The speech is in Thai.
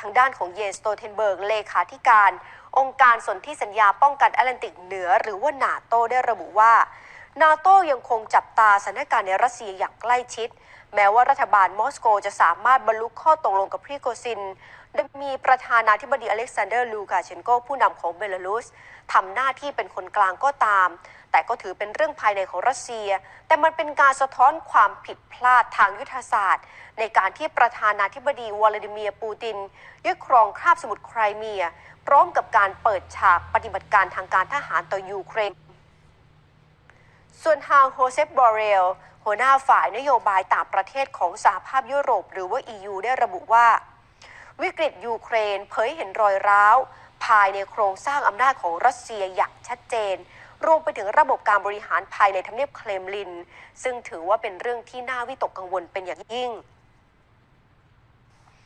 ทางด้านของเยนสโตเทนเบิร์กเลขาธิการ องค์การสนธิสัญญาป้องกันแอตแลนติกเหนือหรือว่านาโตได้ระบุว่า นาโต้ยังคงจับตาสถานการณ์ในรัสเซียอย่างใกล้ชิด แม้ว่ารัฐบาลมอสโกจะสามารถบรรลุข้อตกลงกับพริโกซินโดยมีประธานาธิบดีอเล็กซานเดอร์ลูกาเชนโกผู้นำของเบลารุสทำหน้าที่เป็นคนกลางก็ตาม แต่ก็ถือเป็นเรื่องภายในของรัสเซีย แต่มันเป็นการสะท้อนความผิดพลาดทางยุทธศาสตร์ ในการที่ประธานาธิบดีวลาดิเมียร์ปูตินยึดครองคาบสมุทรไครเมีย พร้อมกับการเปิดฉากปฏิบัติการทางการทหารต่อยูเครน ส่วนทางโฮเซฟบอเรลหัวหน้าฝ่ายนโยบายต่างประเทศของสหภาพยุโรป หรือว่า EU ได้ระบุว่า วิกฤตยูเครนเผยเห็นรอยร้าว ภายในโครงสร้างอำนาจของรัสเซียอย่างชัดเจน รวมไปถึงระบบการบริหารภายในทำเนียบเคลมลิน ซึ่งถือว่าเป็นเรื่องที่น่าวิตกกังวลเป็นอย่างยิ่ง